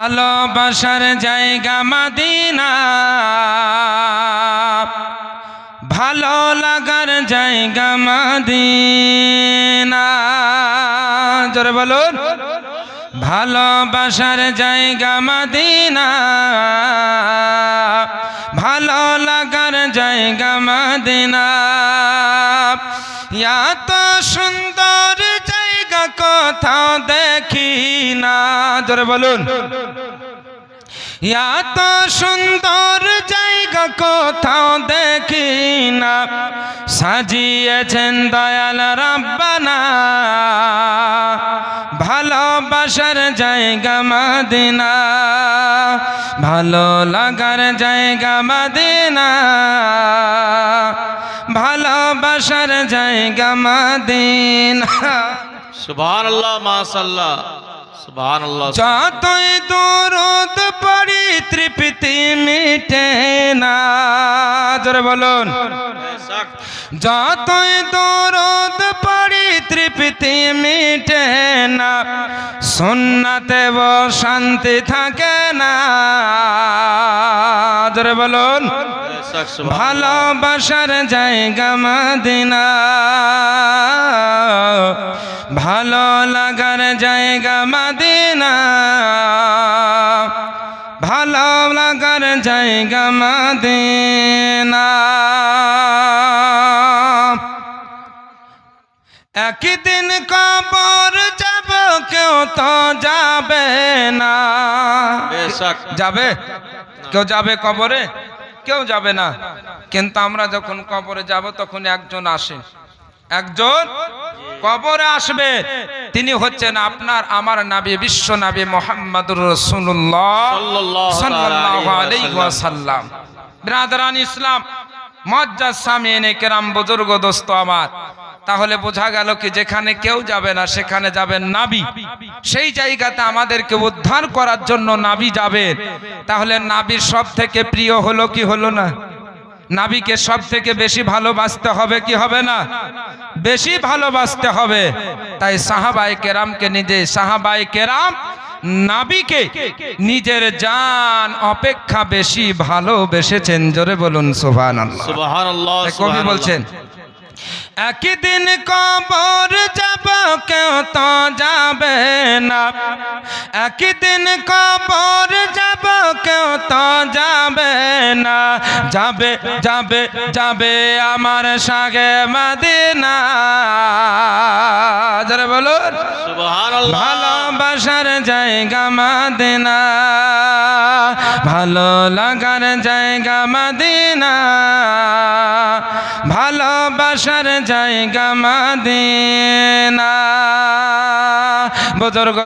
ভালোবাসার জায়গা মাদিনা। ভালো লাগার জায়গা মাদিনা। জোরে বলুন। ভালোবাসার জায়গা মাদিনা। ভালো লাগার জায়গা মাদিনা। এত সুন্দর জায়গা কোথাও দেখি না। জোরে বলুন। এত সুন্দর জায়গা কোথাও দেখি না। সাজিয়েছেন দয়াল রাব্বানা। ভালোবাসার জায়গা মাদিনা। ভালো লাগার জায়গা মাদিনা। ভালোবাসার জায়গা মাদিনা। সুবহান আল্লাহ মাশাল্লাহ সুবহান আল্লাহ যতই দূরত পড়ি তৃপ্তি মিটে না। জোরে বলুন। যতই দূরত পড়ি তৃপ্তি মিটে না। সুন্নাতে ব শান্তি থাকে না। জোরে বলুন। ভালোবাসার জায়গা মাদিনা। ভালো লাগার জায়গা মাদিনা। ভালো লাগার জায়গা মাদিনা। একদিন কবর যাব কেউ তো যাবে না। যাবে? কেউ যাবে কবরে? কেউ যাবে না। কিন্তু আমরা যখন কবরে যাব তখন একজন আসে। একজন কবরে আসবে। তিনি হচ্ছেন আপনার আমার নাবি বিশ্ব নাবি মোহাম্মদুর রসুল্লাহ সাল্লাল্লাহু আলাইহি ওয়াসাল্লাম। ব্রাদারান ইসলাম মজ্জাজ সামিনে কেরাম বুজুর্গ দোস্ত আমার। তাহলে বোঝা গেল কি যেখানে কেউ যাবে না সেখানে যাবেন নাবি। সেই জায়গাতে আমাদেরকে উদ্ধার করার জন্য নাবি যাবে। তাহলে নাবির সব থেকে প্রিয় হলো কি হলো না? নাবিকে সব থেকে বেশি ভালোবাসতে হবে কি হবে না? বেশি ভালোবাসতে হবে। তাই সাহাবাই কেরামকে নিজে সাহাবাই কেরাম নাবিকে নিজের জান অপেক্ষা বেশি ভালোবেসেছেন। জোরে বলুন সোভান কবি বলছেন একদিন কবর যাব কেউ তো যাবে না। একদিন কবর যাব কেউ তো যাবে না যাবে যাবে যাবে আমার সাগে মাদিনা যারা বলুন ভালোবাসার জায়গা মাদিনা ভালো লাগার জায়গা মাদিনা ভালোবাসার জায়গা মাদিনা বুজুর্গ